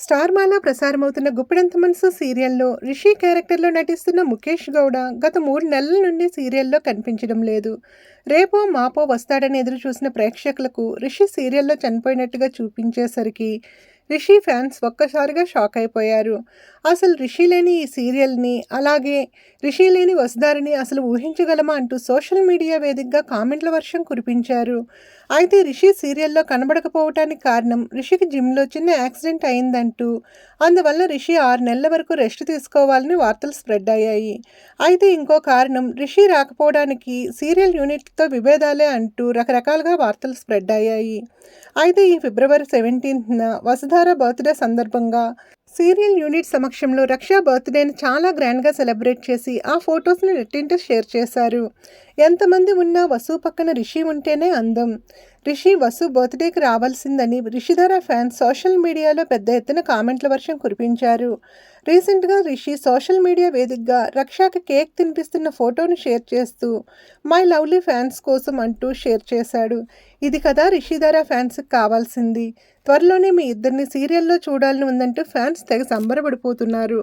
Star మాలా ప్రసారమవుతున్న గుప్పిడంత మనసు సీరియల్లో రిషి క్యారెక్టర్లో నటిస్తున్న ముఖేష్ గౌడ గత మూడు నెలల నుండి సీరియల్లో కనిపించడం లేదు. రేపో మాపో వస్తాడని ఎదురు చూసిన ప్రేక్షకులకు రిషి సీరియల్లో చనిపోయినట్టుగా చూపించేసరికి రిషి ఫ్యాన్స్ ఒక్కసారిగా షాక్ అయిపోయారు. అసలు రిషి లేని ఈ సీరియల్ని అలాగే రిషి లేని వసుదారిని అసలు ఊహించగలమా అంటూ సోషల్ మీడియా వేదికగా కామెంట్ల వర్షం కురిపించారు. అయితే రిషి సీరియల్లో కనబడకపోవటానికి కారణం రిషికి జిమ్లో చిన్న యాక్సిడెంట్ అయిందంటూ అందువల్ల రిషి ఆరు నెలల వరకు రెస్ట్ తీసుకోవాలని వార్తలు స్ప్రెడ్ అయ్యాయి. అయితే ఇంకో కారణం రిషి రాకపోవడానికి సీరియల్ యూనిట్తో విభేదాలే అంటూ రకరకాలుగా వార్తలు స్ప్రెడ్ అయ్యాయి. అయితే ఈ ఫిబ్రవరి సెవెంటీన్త్న వసుధార బర్త్డే సందర్భంగా సీరియల్ యూనిట్ సమక్షంలో రక్షా బర్త్డేని చాలా గ్రాండ్గా సెలబ్రేట్ చేసి ఆ ఫొటోస్ని నెట్టింట షేర్ చేశారు. ఎంతమంది ఉన్నా వసు పక్కన రిషి ఉంటేనే అందం. రిషి వసు బర్త్డేకి రావాల్సిందని రిషిధర ఫ్యాన్స్ సోషల్ మీడియాలో పెద్ద ఎత్తున కామెంట్ల వర్షం కురిపించారు. రీసెంట్గా రిషి సోషల్ మీడియా వేదికగా రక్షాకి కేక్ తినిపిస్తున్న ఫోటోను షేర్ చేస్తూ మై లవ్లీ ఫ్యాన్స్ కోసం అంటూ షేర్ చేశాడు. ఇది కదా రిషిధర ఫ్యాన్స్కి కావాల్సింది. త్వరలోనే మీ ఇద్దరిని సీరియల్లో చూడాలని ఉందంటూ ఫ్యాన్స్ తెగ సంబరపడిపోతున్నారు.